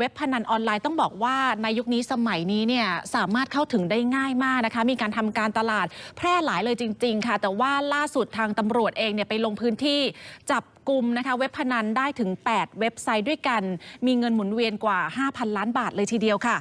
เว็บพนันออนไลน์ต้องบอกว่าในยุคนี้สมัยนี้เนี่ยสามารถเข้าถึงได้ง่ายมากนะคะ มีการทำการตลาดแพร่หลายเลยจริง ๆ ค่ะ แต่ว่าล่าสุดทางตำรวจเองเนี่ยไปลงพื้นที่จับกลุ่มนะคะเว็บพนันได้ถึง 8 เว็บไซต์ด้วยกัน มีเงินหมุนเวียนกว่า 5,000 ล้านบาทเลยทีเดียวค่ะ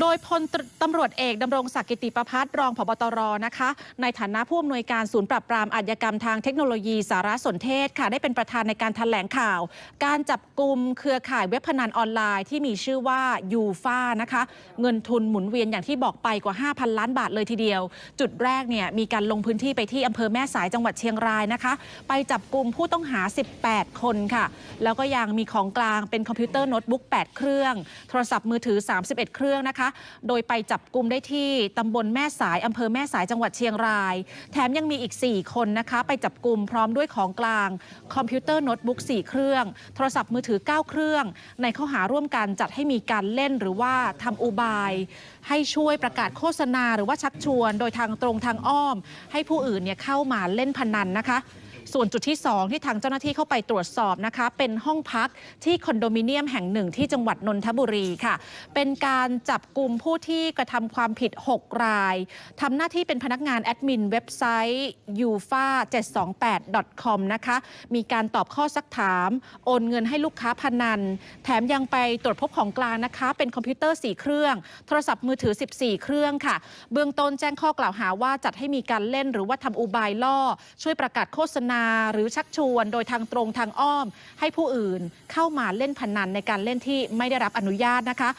โดยพลตำรวจเอกดำรงศักดิ์กิติประพัฒน์รองผบตรนะคะ ในฐานะผู้อำนวยการศูนย์ปราบปรามอาชญากรรมทางเทคโนโลยีสารสนเทศค่ะ ได้เป็นประธานในการถแถลงข่าว การจับกลุ่มเครือข่ายเว็บพนันออนไลน์ที่มีชื่อว่ายูฟานะคะ เงินทุนหมุนเวียนอย่างที่บอกไปกว่า 5,000 ล้านบาทเลยทีเดียว จุดแรกเนี่ยมีการลงพื้นที่ไปที่อำเภอแม่สายจังหวัดเชียงรายนะคะ ไปจับกลุ่มผู้ต้องหา 18 คนค่ะ แล้วก็ยังมีของกลางเป็นคอมพิวเตอร์โน้ตบุ๊ก 8 เครื่อง โทรศัพท์มือถือ 31 เครื่องนะคะโดยไปจับกลุ่มได้ที่ตำบลแม่สายอำเภอแม่สายจังหวัดเชียงราย แถมยังมีอีก 4 คนนะคะ ไปจับกลุ่มพร้อมด้วยของกลาง คอมพิวเตอร์โน้ตบุ๊ก4เครื่อง โทรศัพท์มือถือ 9 เครื่อง ในข้อหาร่วมกันจัดให้มีการเล่นหรือว่าทำอุบาย ให้ช่วยประกาศโฆษณาหรือว่าชักชวน โดยทางตรงทางอ้อม ให้ผู้อื่นเนี่ยเข้ามาเล่นพนันนะคะ ส่วนจุดที่ 2 ที่ทางเจ้าหน้าที่เข้าไปตรวจสอบนะคะ เป็นห้องพักที่คอนโดมิเนียมแห่งหนึ่งที่จังหวัดนนทบุรีค่ะ เป็นการจับกลุ่มผู้ที่กระทำความผิด 6 รายทำหน้าที่เป็นพนักงานแอดมินเว็บไซต์ ufa 728 com นะคะมีการตอบข้อซักถาม โอนเงินให้ลูกค้าพนัน แถมยังไปตรวจพบของกลางนะคะ เป็นคอมพิวเตอร์ 4 เครื่อง โทรศัพท์มือถือ 14 เครื่องค่ะ เบื้องต้นแจ้งข้อกล่าวหาว่าจัดให้มีการเล่นหรือว่าทำอุบายล่อ ช่วยประกาศโฆษณาหรือชักชวนโดยทางตรงทางอ้อม ให้ผู้อื่นเข้ามาเล่นพนันในการเล่นที่ไม่ได้รับอนุญาตนะคะ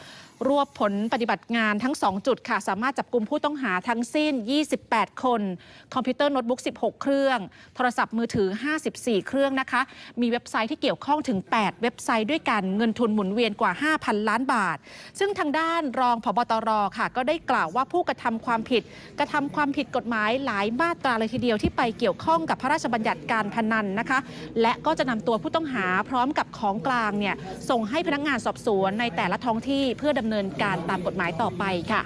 รวบผลปฏิบัติงานทั้ง 2 จุดค่ะ สามารถจับกลุ่มผู้ต้องหาทั้งสิ้น 28 คน คอมพิวเตอร์โน้ตบุ๊ก 16 เครื่อง โทรศัพท์มือถือ 54 เครื่องนะคะ มีเว็บไซต์ที่เกี่ยวข้องถึง 8 เว็บไซต์ด้วยกัน เงินทุนหมุนเวียนกว่า 5,000 ล้านบาท ซึ่งทางด้านรองผบตรค่ะ ก็ได้กล่าวว่าผู้กระทำความผิด กระทำความผิดกฎหมายหลายมาตราเลยทีเดียวที่ไปเกี่ยวข้องกับพระราชบัญญัติการพนันนะคะ และก็จะนำตัวผู้ต้องหาพร้อมกับของกลางเนี่ยส่งให้พนักงานสอบสวนในแต่ละท้องที่เพื่อดำเนินการตามกฎหมายต่อไปค่ะ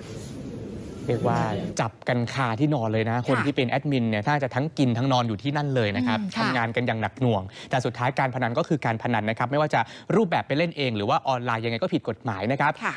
เรียกว่าจับกันคาที่นอนเลยนะ คนที่เป็นแอดมินเนี่ยถ้าจะทั้งกินทั้งนอนอยู่ที่นั่นเลยนะครับอืมค่ะทำงานกันอย่างหนักหน่วง แต่สุดท้ายการพนันก็คือการพนันนะครับ ไม่ว่าจะรูปแบบไปเล่นเอง หรือว่าออนไลน์ยังไงก็ผิดกฎหมายนะครับค่ะ